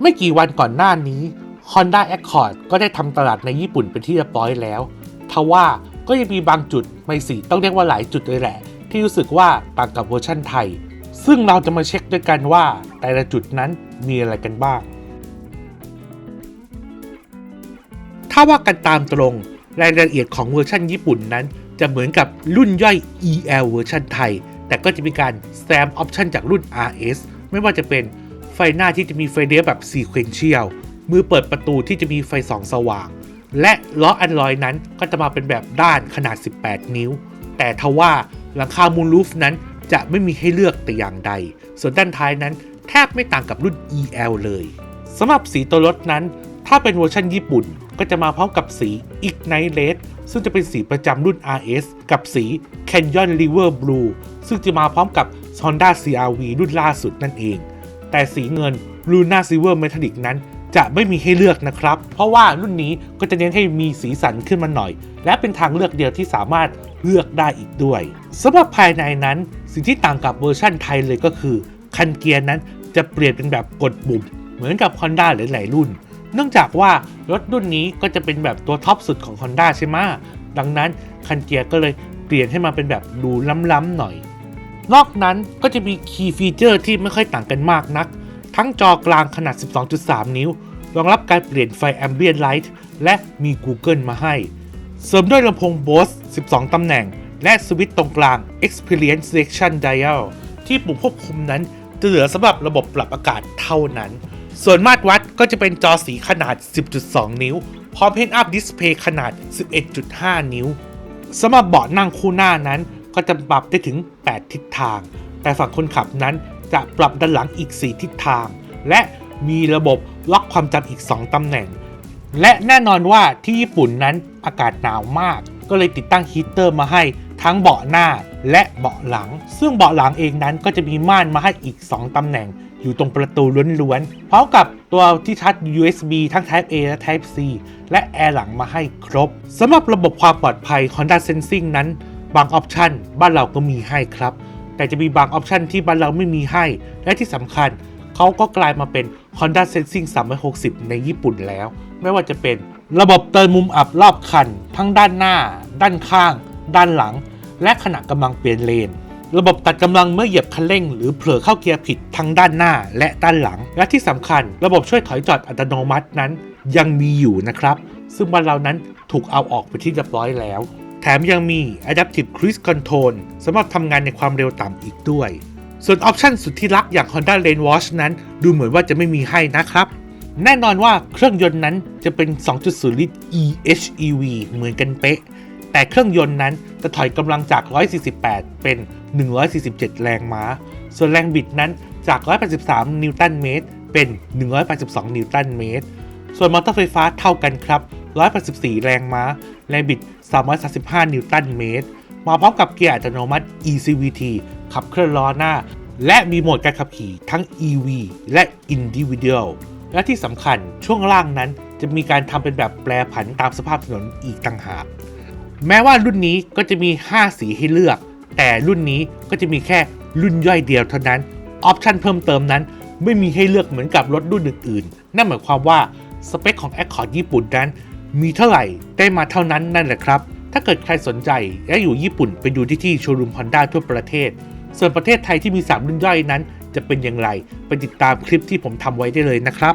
ไม่กี่วันก่อนหน้านี้ Honda Accord ก็ได้ทำตลาดในญี่ปุ่นเป็นที่เรียบร้อยแล้วทว่าก็ยังมีบางจุดไม่สิต้องเรียกว่าหลายจุดเลยแหละ ที่รู้สึกว่าต่างกับเวอร์ชั่นไทย ซึ่งเราจะมาเช็คด้วยกันว่า แต่ละจุดนั้นมีอะไรกันบ้าง ถ้าว่ากันตามตรง รายละเอียดของเวอร์ชันญี่ปุ่นนั้น จะเหมือนกับรุ่นย่อย EL เวอร์ชันไทย แต่ก็จะมีการแซมออปชันจากรุ่น RS ไม่ว่าจะเป็น ไฟหน้าที่จะมีไฟเลี้ยวแบบ Sequential มือเปิดประตูที่จะมีไฟสองสว่าง และล้ออันลอยนั้นก็จะมาเป็นแบบด้านขนาด 18 นิ้ว แต่ทว่าหลังคามูลลูฟนั้นจะไม่มีให้เลือกแต่อย่างใด ส่วนด้านท้ายนั้น แทบไม่ต่างกับรุ่น EL เลยสำหรับสีตัวรถนั้น ถ้าเป็นเวอร์ชันญี่ปุ่น ก็จะมาพร้อมกับสี Ignite Red ซึ่งจะเป็นสีประจำรุ่น RS กับสี Canyon River Blue ซึ่งจะมาพร้อมกับ Honda CRV รุ่นล่าสุดนั่นเอง แต่สีเงิน Luna Silver Metallic นั้น จะไม่มีให้เลือกนะครับ เพราะว่ารุ่นนี้ก็จะเน้นให้มีสีสันขึ้นมาหน่อย และเป็นทางเลือกเดียวที่สามารถเลือกได้อีกด้วยสำหรับภายในนั้น สิ่งที่ต่างกับเวอร์ชั่นไทยเลยก็คือ คันเกียร์นั้นจะเปลี่ยนเป็นแบบกดปุ่มเหมือนกับ Honda หลายๆรุ่น เนื่องจากว่ารถรุ่นนี้ก็จะเป็นแบบตัวท็อปสุดของ Honda ใช่ไหมดังนั้นคันเกียร์ก็เลยเปลี่ยนให้มาเป็นแบบดูล้ำๆหน่อย นอกนั้นก็จะมีคีย์ฟีเจอร์ที่ไม่ค่อยต่างกันมากนัก ทั้งจอกลางขนาด 12.3 นิ้ว รองรับการเปลี่ยนไฟ Ambient Light และมี Google มาให้ เสริมด้วยลำโพง Bose 12 ตำแหน่ง และสวิตช์ตรงกลาง Experience Selection Dial ที่ปุ่มควบคุมนั้นจะเหลือสำหรับระบบปรับอากาศเท่านั้น ส่วนมาตรวัดก็จะเป็นจอสีขนาด 10.2 นิ้ว พร้อม Head Up Display ขนาด 11.5 นิ้วสำหรับเบาะนั่งคู่หน้านั้น ก็จะปรับได้ถึง 8 ทิศทาง แต่ฝั่งคนขับนั้นจะปรับด้านหลังอีก 4 ทิศทาง และมีระบบล็อกความจำอีก 2 ตำแหน่ง และแน่นอนว่าที่ญี่ปุ่นนั้นอากาศหนาวมาก ก็เลยติดตั้งฮีตเตอร์มาให้ทั้งเบาะหน้าและเบาะหลัง ซึ่งเบาะหลังเองนั้นก็จะมีม่านมาให้อีก 2 ตำแหน่ง อยู่ตรงประตูล้วนๆพร้อมกับตัวที่ชาร์จ USB ทั้ง Type A และ Type C และแอร์หลังมาให้ครบสำหรับระบบความปลอดภัย Honda Sensing นั้น บางออปชันบ้านเราก็มีให้ครับ แต่จะมีบางออปชันที่บ้านเราไม่มีให้ และที่สำคัญเขาก็กลายมาเป็น Honda Sensing 360 ในญี่ปุ่นแล้ว ไม่ว่าจะเป็นระบบเตือนมุมอับรอบคัน ทั้งด้านหน้า ด้านข้าง ด้านหลัง และขณะกำลังเปลี่ยนเลน ระบบตัดกำลังเมื่อเหยียบคันเร่ง หรือเผลอเข้าเกียร์ผิดทั้งด้านหน้าและด้านหลัง และที่สำคัญ ระบบช่วยถอยจอดอัตโนมัตินั้น ยังมีอยู่นะครับ ซึ่งบ้านเรานั้นถูกเอาออกไปที่เรียบร้อยแล้ว แถมยังมี Adaptive Cruise Control สำหรับทำงานในความเร็วต่ำอีกด้วย ส่วนออปชันสุดที่รักอย่าง Honda Lane Watch นั้น ดูเหมือนว่าจะไม่มีให้นะครับ แน่นอนว่าเครื่องยนต์นั้นจะเป็น 2.0 ลิตร eHEV เหมือนกันเป๊ะ แต่เครื่องยนต์นั้นจะถอยกำลังจาก 148 เป็น 147 แรงม้า ส่วนแรงบิดนั้นจาก 183 นิวตันเมตร เป็น 182 นิวตันเมตร ส่วนมอเตอร์ไฟฟ้าเท่ากันครับ 184 แรงม้า แรงบิด335 นิวตันเมตร มาพร้อมกับเกียร์อัตโนมัติ eCVT ขับเคลื่อนล้อหน้า และมีโหมดการขับขี่ทั้ง EV และ Individual และที่สำคัญช่วงล่างนั้นจะมีการทำเป็นแบบแปรผันตามสภาพถนนอีกต่างหาก แม้ว่ารุ่นนี้ก็จะมี 5 สีให้เลือก แต่รุ่นนี้ก็จะมีแค่รุ่นย่อยเดียวเท่านั้น ออปชันเพิ่มเติมนั้น ไม่มีให้เลือกเหมือนกับรถรุ่นอื่นๆ นั่นหมายความว่าสเปคของ Accord ญี่ปุ่นนั้น มีเท่าไหร่ได้มาเท่านั้นนั่นแหละครับ ถ้าเกิดใครสนใจและอยู่ญี่ปุ่นไปดูที่ที่โชว์รูมฮอนด้าทั่วประเทศ ส่วนประเทศไทยที่มี 3 รุ่นย่อยนั้น จะเป็นอย่างไร ไปติดตามคลิปที่ผมทำไว้ได้เลยนะครับ